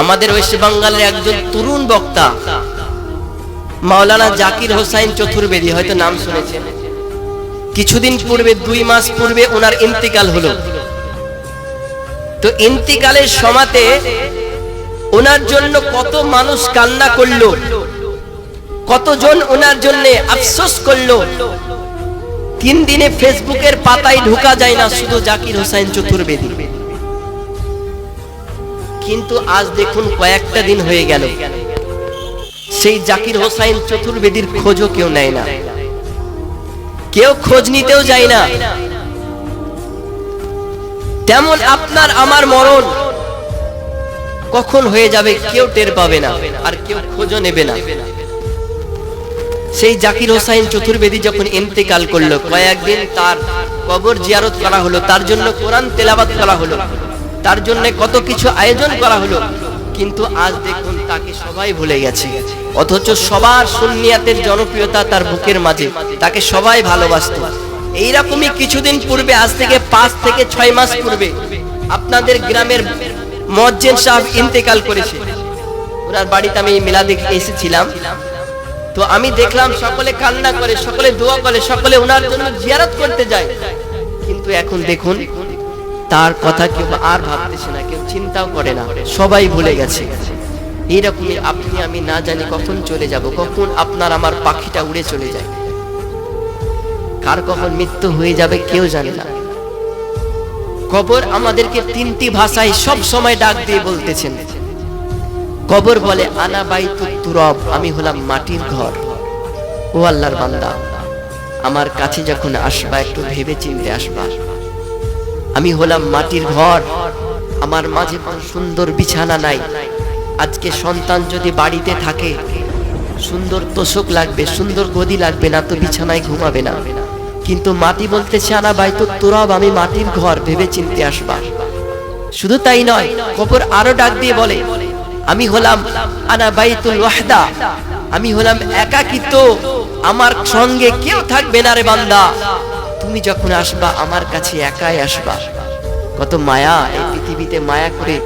আমাদের ওয়েস্ট বেঙ্গলের একজন তরুণ বক্তা, মাওলানা জাকির হোসাইন চতুর্বেদী, হয়তো নাম শুনেছেন। কিছুদিন পূর্বে, দুই মাস পূর্বে ওনার ইন্তিকাল হলো। তো ইন্তিকালের সমাতে ওনার জন্য কত মানুষ কান্না করল, কতজন ওনার জন্য আফসোস করল। তিন দিনে ফেসবুকের পাতায় ঢোকা যায় না শুধু জাকির হোসাইন চতুর্বেদী। কিন্তু আজ দেখুন কয়েকটা দিন হয়ে গেল। সেই জাকির হোসাইন চতুর্বেদীর খোঁজও কেউ নেয় না। কেউ খোঁজ নিতেও যায় না। তেমন আপনার আমার মরণ কখন হয়ে যাবে কেউ টের পাবে না, আর কেউ খোঁজও নেবে না। সেই জাকির হোসাইন চতুর্বেদী যখন ইন্তেকাল করল, কয়েকদিন তার কবর জিয়ারত করা হলো, তার জন্য কোরআন তেলাবাত করা হলো। তার জন্য কত কিছু আয়োজন করা হলো। কিন্তু আজ দেখুন তাকে সবাই ভুলে গেছে। অথচ সবার সুন্নিয়াতের জনপ্রিয়তা তার বুকের মাঝে। তাকে সবাই ভালোবাসত। এইরকমই কিছুদিন পূর্বে, আজ থেকে পাঁচ থেকে ছয় মাস পূর্বে, আপনাদের গ্রামের মজ্জেন সাহেব ইন্তেকাল করেছে। ওনার বাড়িতে আমি মিলাদে এসেছিলাম। তো আমি দেখলাম সকলে কান্না করে, সকলে দোয়া করে, সকলে ওনার জন্য জিয়ারত করতে যায়। কিন্তু এখন দেখুন তার কথা কেউ আর ভাবতেছে না, কেউ চিন্তাও করে না, সবাই ভুলে গেছে। এইরকমই আপনি, আমি না জানি কখন চলে যাব, কখন আপনার আমার পাখিটা উড়ে চলে যায়। কার কখন মৃত্যু হয়ে যাবে কেউ জানে না। কবর আমাদেরকে তিনটি ভাষায় সব সময় ডাক দিয়ে বলতেছেন। কবর বলে, আনা বাইতু তুরব, আমি হলাম মাটির ঘর। ও আল্লাহর বান্দা, আমার কাছে যখন আসবা, একটু ভেবে চিনতে আসবা। আমি হলাম মাটির ঘর। আমার মাঝে সুন্দর বিছানা নাই। আজকে সন্তান যদি বাড়িতে থাকে, সুন্দর তোষক লাগবে, সুন্দর গদি লাগবে না তো বিছানায় ঘুমাবে না। কিন্তু মাটি বলতেছে আনা বাইতু তুরব, আমি মাটির ঘর ভেবে চিনতে আসবা। শুধু তাই নয়, কবর আরও ডাক দিয়ে বলে, আমি হলাম আনা বাইতুল ওয়াহদা। আমি হলাম একাকিত্ব আমার সঙ্গে কেউ থাকবে না রে বান্দা। তুমি যখন আসবা, আমার কাছে একাই আসবা। কত মায়া, এই পৃথিবীতে মায়া করে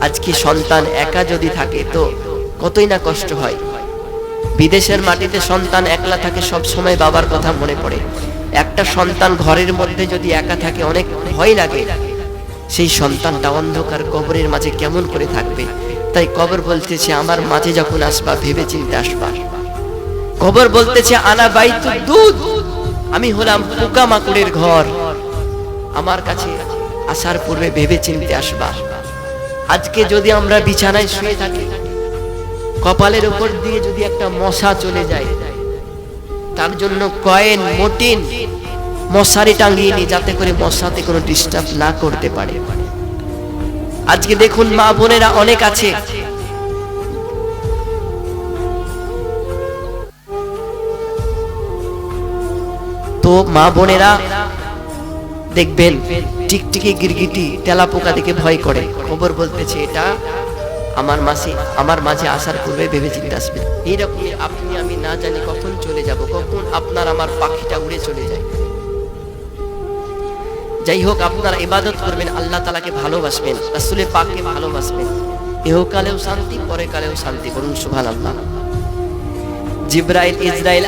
আজকে সন্তান একা যদি থাকে, তো কতই না কষ্ট হয়। বিদেশের মাটিতে সন্তান একলা থাকে, সব সময় বাবার কথা মনে পড়ে। একটা সন্তান ঘরের মধ্যে যদি একা থাকে, অনেক ভয় লাগে। সেই সন্তানটা অন্ধকার কবরের মাঝে কেমন করে থাকবে? তাই কবর বলতেছে, আমার মাঝে যখন আসবা ভেবে চিনতে আসবা। কবর বলতেছে, আনা বাইতু দুধ। আমি হলাম পোকা মাকুড়ের ঘর। আমার কাছে আসার পূর্বে ভেবে চিনতে আসবা। আজকে যদি আমরা বিছানায় শুয়ে থাকি, কপালের উপর দিয়ে যদি একটা মশা চলে যায়, তার জন্য কয়েন মটিন মশারি টাঙ্গিয়ে নি যাতে করে মশাতে কোনো ডিস্টার্ব না করতে পারে। আজকে দেখুন মা বোনেরা অনেক আছে। তো মা বোনেরা দেখবেন টিকটিকি গিরগিটি তেলা পোকা দেখে ভয় করে। খবর বলতেছে, এটা আমার মাসে, আমার মাঝে আসার পূর্বে ভেবে চিন্তে আসবে। এইরকমই আপনি আমি না জানি কখন চলে যাব, কখন আপনার আমার পাখিটা উড়ে চলে যায়। যাই হোক, আপনারা ইবাদত করবেন, আল্লাহ তালাকে ভালোবাসবেন, রাসুলের পাককে ভালোবাসবেন। এহকালেও শান্তি পরে কালেও শান্তি করুন সুভান আল্লাহ জিব্রাইল ইসরাইল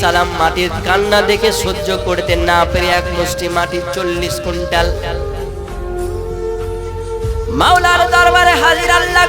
সালাম মাটির কান্না দেখে সহ্য করতে না পেরে এক মুষ্টি মাটির চল্লিশ কুইন্টাল। মাওলার দরবারে হাজির আল্লাহ